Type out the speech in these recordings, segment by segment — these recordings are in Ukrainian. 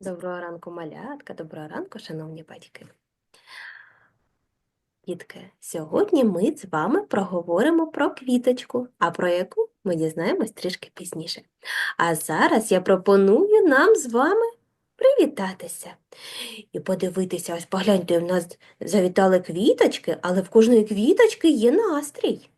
Доброго ранку, малятка, доброго ранку, шановні батьки. Дітки, сьогодні ми з вами проговоримо про квіточку, а про яку ми дізнаємось трішки пізніше. А зараз я пропоную нам з вами привітатися і подивитися, ось погляньте, в нас завітали квіточки, але в кожної квіточки є настрій.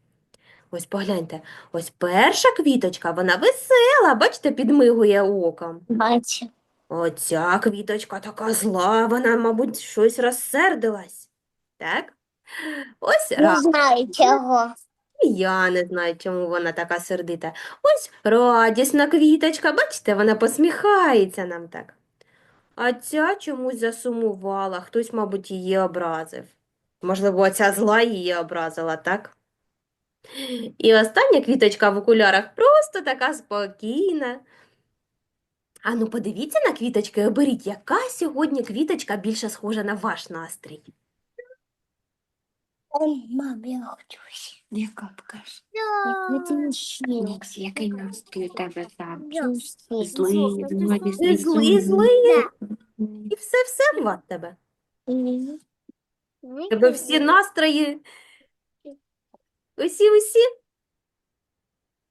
Ось погляньте, ось перша квіточка, вона весела, бачите, підмигує оком. Бачу. Оця квіточка така зла, вона, мабуть, щось розсердилась. Так? Ось Не ра... знаю чого. я не знаю, чому вона така сердита. Ось радісна квіточка, бачите, вона посміхається нам так. А ця чомусь засумувала, хтось, мабуть, її образив. Можливо, оця зла її образила, так? І остання квіточка в окулярах просто така спокійна. Ану, подивіться на квіточки і оберіть, яка сьогодні квіточка більше схожа на ваш настрій. Ой, Мам, я хочу. Яка покаж? Я хочу ще. Нікс, який настрій у тебе там? Злий. Злий, злий, злий, і все-все в тебе. Тебе всі настрої. Усі-усі.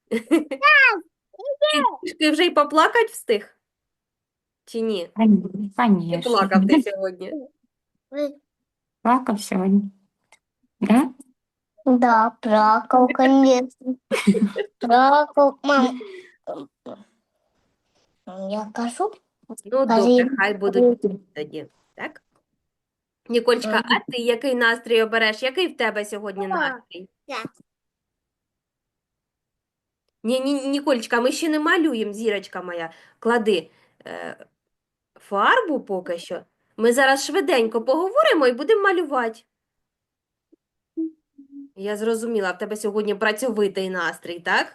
Ти вже й поплакать встиг? Чи ні? Ти Конечно. плакав ти сьогодні. Плакав сьогодні. Да? Да, плакал, конечно. Плакал, мам. Я кажу, Ну, Кажи. добре, хай будуть тоді, так? Нікольчка, а ти який настрій обереш? Який в тебе сьогодні настрій? Так. Ні, ні, Ніколечка, ми ще не малюємо, зірочка моя. Клади е, фарбу поки що. Ми зараз швиденько поговоримо і будемо малювати. Я зрозуміла, в тебе сьогодні працьовитий настрій, так?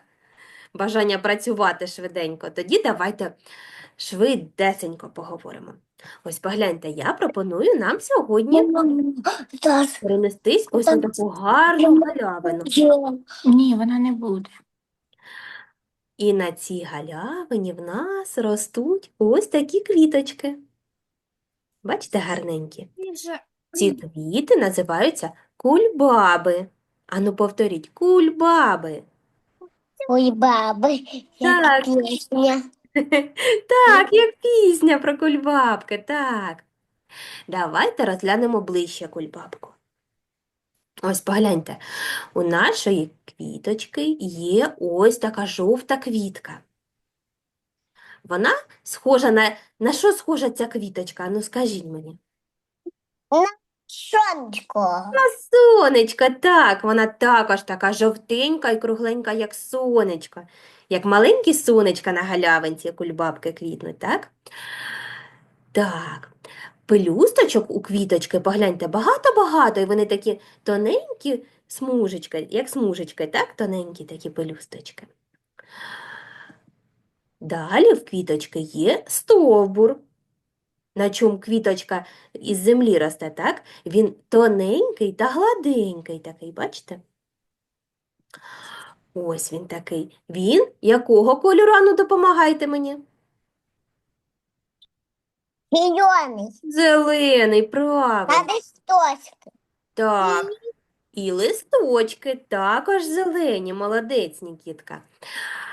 Бажання працювати швиденько. Тоді давайте швидесенько поговоримо. Ось погляньте, я пропоную нам сьогодні перенестись ось на таку гарну галявину. Ні, вона не буде. І на цій галявині в нас ростуть ось такі квіточки. Бачите, гарненькі. Ці квіти називаються кульбаби. Ану, повторіть, кульбаби. Ой, баби, Так. як пісня. Так, як пісня про кульбабки, так. Давайте розглянемо ближче кульбабку. Ось погляньте, у нашої квіточки є ось така жовта квітка. Вона схожа на. На що схожа ця квіточка? Ну скажіть мені. Сонечко. На сонечко, так, вона також така жовтенька і кругленька, як сонечко. Як маленькі сонечка на галявинці як кульбабки квітнуть, так? Так. Пелюсточок у квіточки, погляньте, багато-багато, і вони такі тоненькі смужечки, як смужечки, так? Тоненькі такі пелюсточки. Далі в квіточки є стовбур, на чому квіточка із землі росте, так? Він тоненький та гладенький такий, бачите? Ось він такий. Він якого кольору? Ану, допомагайте мені. Зелений. Зелений, правильно. Надо стоски. Так. І листочки також зелені, молодець, Нікітка.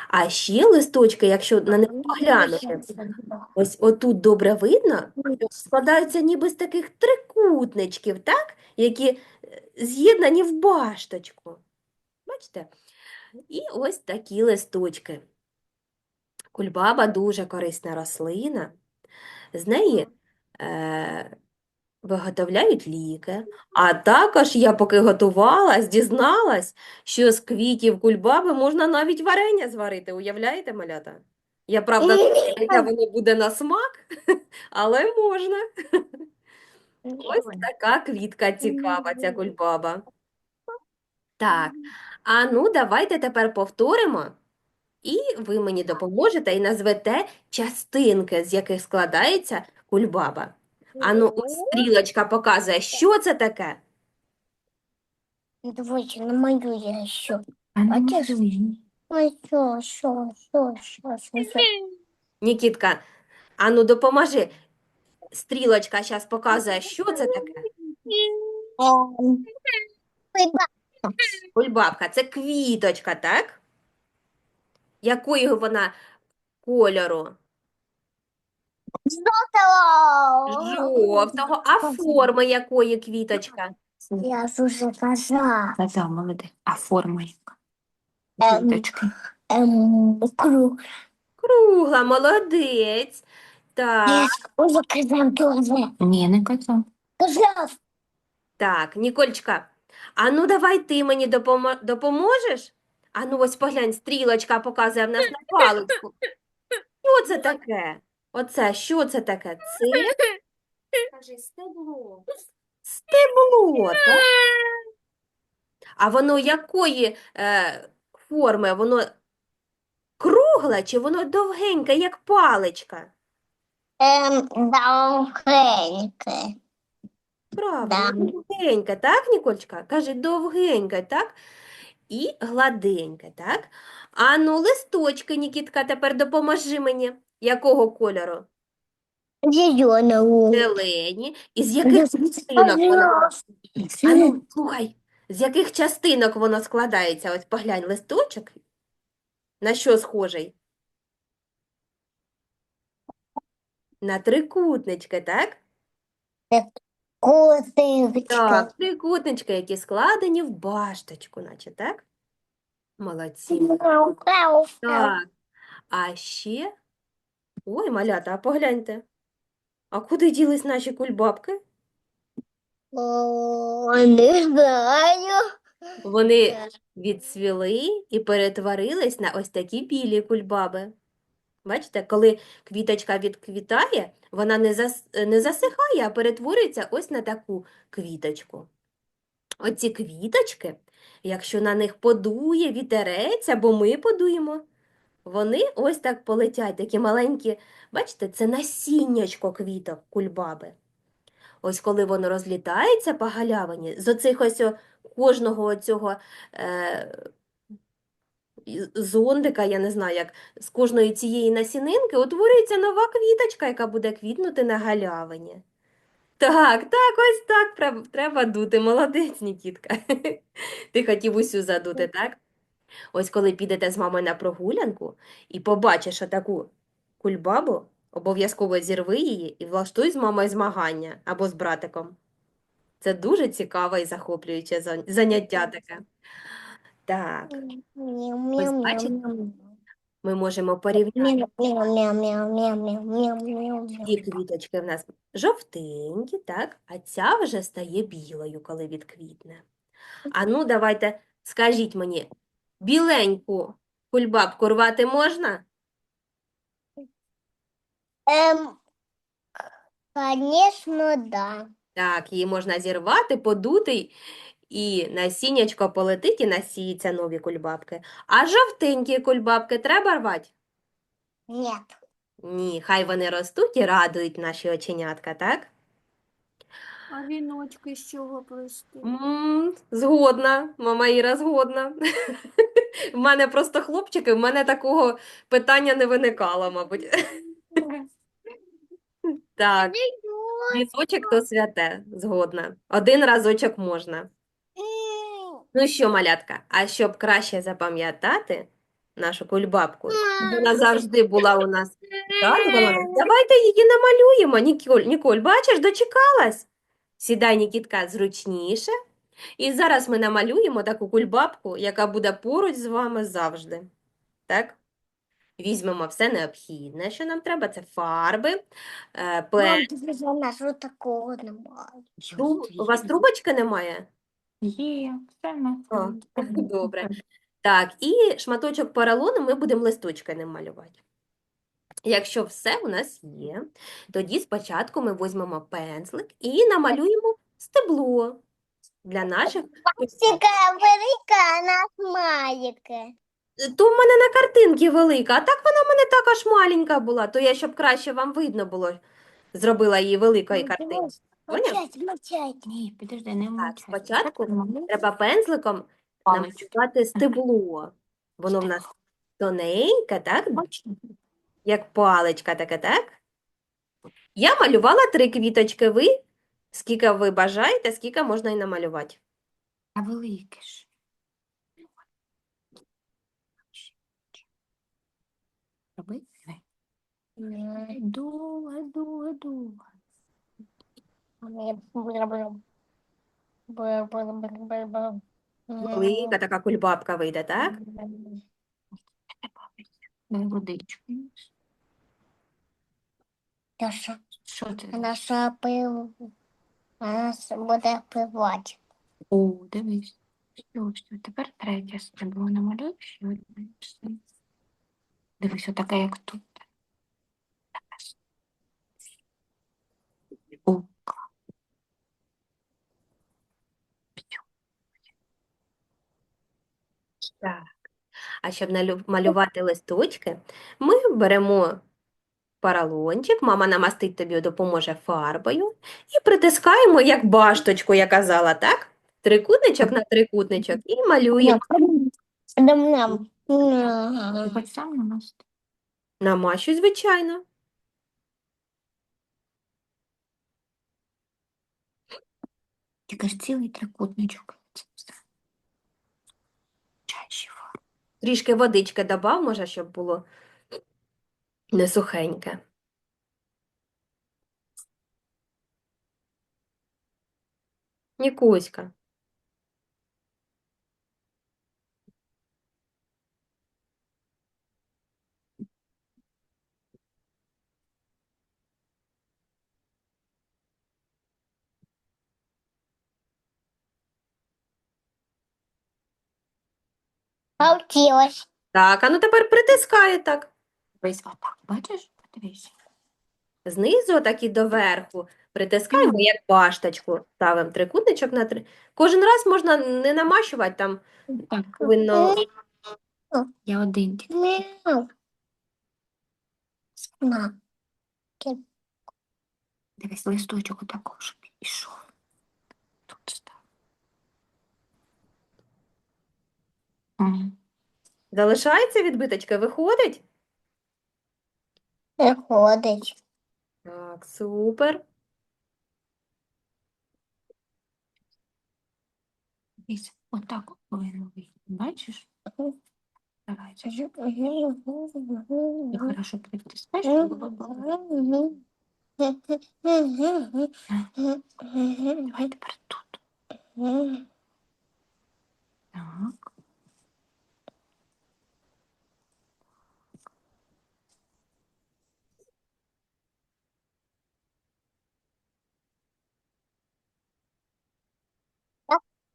А ще листочки, якщо на них поглянути, ось отут добре видно, складаються ніби з таких трикутничків, так? Які е, з'єднані в башточку. Бачите? І ось такі листочки. Кульбаба дуже корисна рослина. З неї е, виготовляють ліки. А також я поки готувалась, дізналась, що з квітів кульбаби можна навіть варення зварити. Уявляєте, малята? Я, правда, яке воно буде на смак, але можна. Ось така квітка цікава, ця кульбаба. Так, а ну давайте тепер повторимо, і ви мені допоможете і назвете частинки, з яких складається кульбаба. А ну, ось стрілочка показує, що це таке? Давайте намалюю я ще. А ну, Бачиш? малюй. Ой, що, що, що, що, що, що. Нікітка, а ну допоможи. стрілочка зараз показує, що це таке? Ба- Кульбабка, це квіточка, так? Якої вона кольору? Жовтого. А форми якої квіточка? Я уже казала. Казав, молодець. А форма яка? Ем. Квіточки. Ем, круг. Кругла, молодець. Так, уже казав тоже. Ні, не казав. Казав. так, Нікольчка, а ну давай ти мені допомо- допоможеш? А ну ось поглянь, стрілочка показує в нас на паличку. Що це таке? Оце, що це таке? Це? Кажи, стебло. Стебло, так? А воно якої е, форми? Воно кругле чи воно довгеньке, як паличка? Ем, довгеньке. Правильно, довгеньке, так, Нікольчка? Каже, довгеньке, так? І гладеньке, так? А ну, листочки, Нікітка, тепер допоможи мені. Якого кольору? Зеленого. Зелені. І з яких частинок воно? А ну, слухай, з яких частинок воно складається? Ось поглянь, листочок. На що схожий? На трикутнички, так? Котичка. Так, трикутнички, які складені в башточку, наче, так? Молодці. Мяу, мяу, мяу. Так. А ще. Ой, малята, а погляньте. А куди ділись наші кульбабки? О, не знаю. Вони відцвіли і перетворились на ось такі білі кульбаби. Бачите, коли квіточка відквітає, вона не, зас... не засихає, а перетворюється ось на таку квіточку. Оці квіточки, якщо на них подує вітерець, або ми подуємо, вони ось так полетять, такі маленькі, бачите, це насіннячко квіток кульбаби. Ось коли воно розлітається по галявині, з оцих ось кожного цього е, зондика, я не знаю, як з кожної цієї насінинки утворюється нова квіточка, яка буде квітнути на галявині. Так, так, ось так треба дути. Молодець, Нікітка. Ти хотів усю задути, так? Ось коли підете з мамою на прогулянку і побачиш отаку кульбабу, обов'язково зірви її і влаштуй з мамою змагання або з братиком. Це дуже цікаве і захоплююче заняття таке. Так. Ми можемо порівняти. Ці квіточки в нас жовтенькі, так, а ця вже стає білою, коли відквітне. А ну, давайте скажіть мені, біленьку кульбабку рвати можна? Ем, да. Так, її можна зірвати, подути і насіннячко полетить, і насіються нові кульбабки. А жовтенькі кульбабки треба рвати? Нет. Ні, хай вони ростуть і радують наші оченятка, так? А віночки з чого плести? М, згодна, мама Іра згодна. В мене просто хлопчики, в мене такого питання не виникало, мабуть. Так, віночок то святе, згодна. Один разочок можна. Ну що, малятка, а щоб краще запам'ятати нашу кульбабку, щоб вона завжди була у нас давайте її намалюємо. Ніколь, Ніколь, бачиш, дочекалась? Сідай, Нікітка, зручніше. І зараз ми намалюємо таку кульбабку, яка буде поруч з вами завжди. Так? Візьмемо все необхідне, що нам треба. Це фарби, е, пен. Мам, ти вот такого немає. Тру- У вас трубочки немає? Є, все на О, добре. Так, і шматочок поролону ми будемо листочками малювати. Якщо все у нас є, тоді спочатку ми візьмемо пензлик і намалюємо стебло для наших. Така велика, а нас маленька. То в мене на картинці велика, а так вона в мене також маленька була, то я, щоб краще вам видно було, зробила її великої картинки. Поняв? Мовчать, мовчать. Ні, підожди, не Так, мовчай. спочатку треба пензликом намалювати стебло. Воно в нас тоненьке, так? Як паличка таке, так? Я малювала три квіточки. Ви скільки ви бажаєте, скільки можна і намалювати. А велике ж. Роби. Дуга, дуга, дуга. Велика така кульбабка вийде, так? Дай. Та що? Що це? Вона що пив? Вона буде пивати. О, дивись. Все, все. Тепер третя стебло намалюй ще одне. Дивись, отаке, як тут. О, клас. Всьо. Так. А щоб налю- малювати листочки, ми беремо поролончик, мама намастить тобі допоможе фарбою і притискаємо як башточку, я казала, так? Трикутничок на трикутничок і малюємо. Дам-нам. Ти хоч сам на нас? Намащуй, звичайно. Тільки ж цілий трикутничок. Фарб. Трішки водички добав, може, щоб було не сухеньке. Нікуська. Получилось. Так, а ну тепер притискай так. Дивись, отак, бачиш? Подивись. Знизу так і доверху. Притискаємо як башточку. Ставимо трикутничок на три. Кожен раз можна не намащувати, там Так, повинно я один тільки. Мяу. На. Дивись, листочок отако, щоб ішов. Тут став. Залишається відбиточка, виходить. Виходить. Так, супер. Дивись, отак от повинно вийти. Бачиш? Старайся, щоб ти хорошо притискаєш, щоб було добре. Давай тепер тут. Так.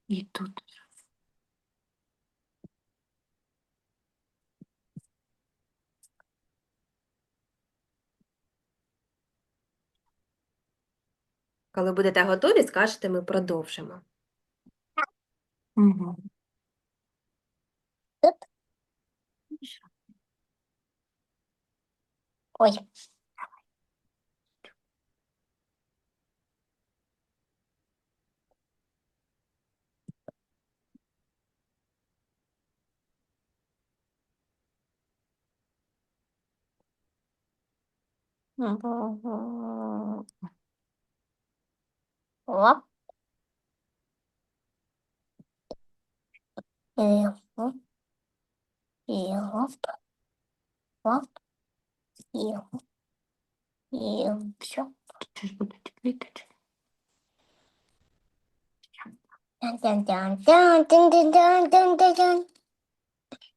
І тут. Коли будете готові, скажете, ми продовжимо. Угу. Ой. Оп. І оп. І оп. Оп. І оп. І все. Це ж будуть квіточки.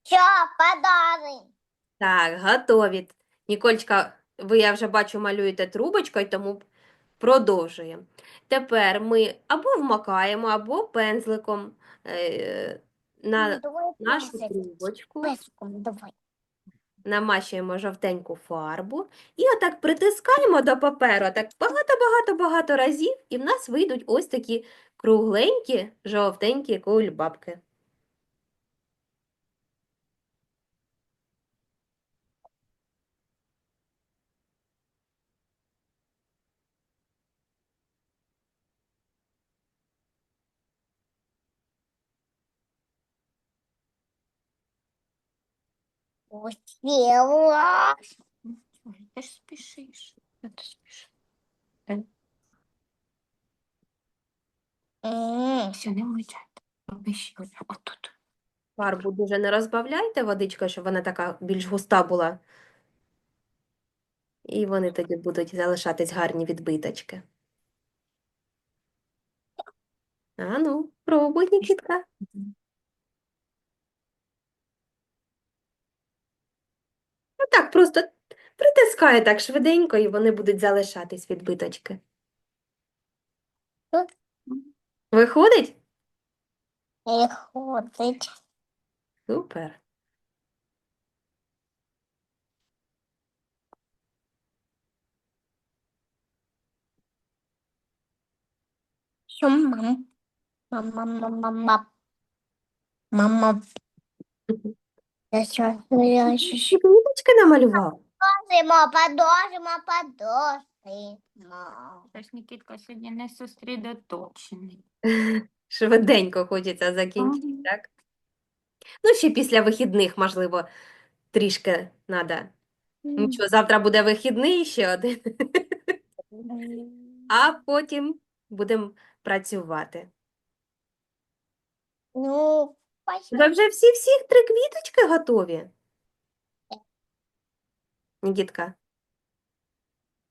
Все, подари. Так, готові. Нікольчка, ви, я вже бачу, малюєте трубочкою, тому продовжуємо. Тепер ми або вмакаємо, або пензликом е, на Давай нашу песик. трубочку, Песиком давай. намащуємо жовтеньку фарбу і отак притискаємо до паперу, так багато-багато-багато разів, і в нас вийдуть ось такі кругленькі жовтенькі кульбабки. Успела. Ой, ти ж спішиш. Що ти спішиш? Все, не мовчайте. Роби ще. Отут. Фарбу дуже не розбавляйте водичкою, щоб вона така більш густа була. І вони тоді будуть залишатись гарні відбиточки. А ну, пробуй, Нікітка. Ну так, просто притискай так швиденько, і вони будуть залишатись відбиточки. Виходить? І ходить. Супер. Що мам? Мама, мама, мама. Мама. Я квіточки намалював? Подождемо, подождемо, подождемо. Тож Нікітка сьогодні не сосредоточений. Швиденько хочеться закінчити, так? Ну, ще після вихідних, можливо, трішки треба. Нічого, завтра буде вихідний ще один, а потім будемо працювати. Ну. Тебе вже всі-всіх три квіточки готові? Нікітка?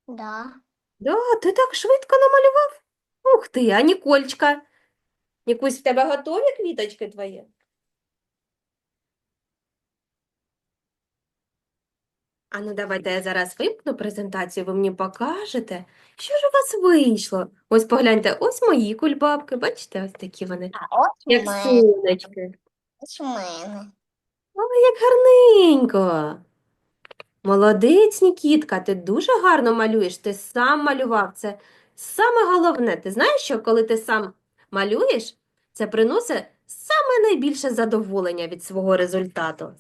Да. Да, ти так швидко намалював? Ух ти, а Нікольчка? Нікусь, в тебе готові квіточки твої? А ну давайте я зараз вимкну презентацію, ви мені покажете, що ж у вас вийшло. Ось погляньте, ось мої кульбабки, бачите, ось такі вони, А як сонечки. Мене. Ой, як гарненько. Молодець, Нікітка, ти дуже гарно малюєш, ти сам малював. Це саме головне. Ти знаєш, що коли ти сам малюєш, це приносить саме найбільше задоволення від свого результату.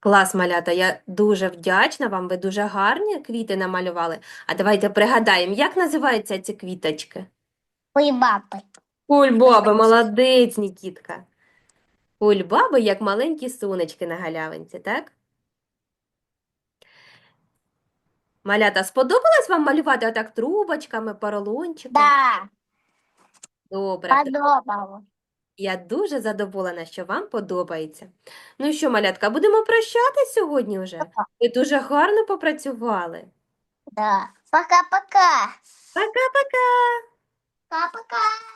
Клас, малята, я дуже вдячна вам, ви дуже гарні квіти намалювали. А давайте пригадаємо, як називаються ці квіточки? Ой, баби. Кульбаби, молодець, Нікітка. Кульбаби, як маленькі сонечки на галявинці, так? Малята, сподобалось вам малювати отак трубочками, поролончиком? Да, Добре, подобало. я дуже задоволена, що вам подобається. Ну що, малятка, будемо прощатись сьогодні вже? Ви дуже гарно попрацювали. Да. Пока-пока. Пока-пока! Пока-пока.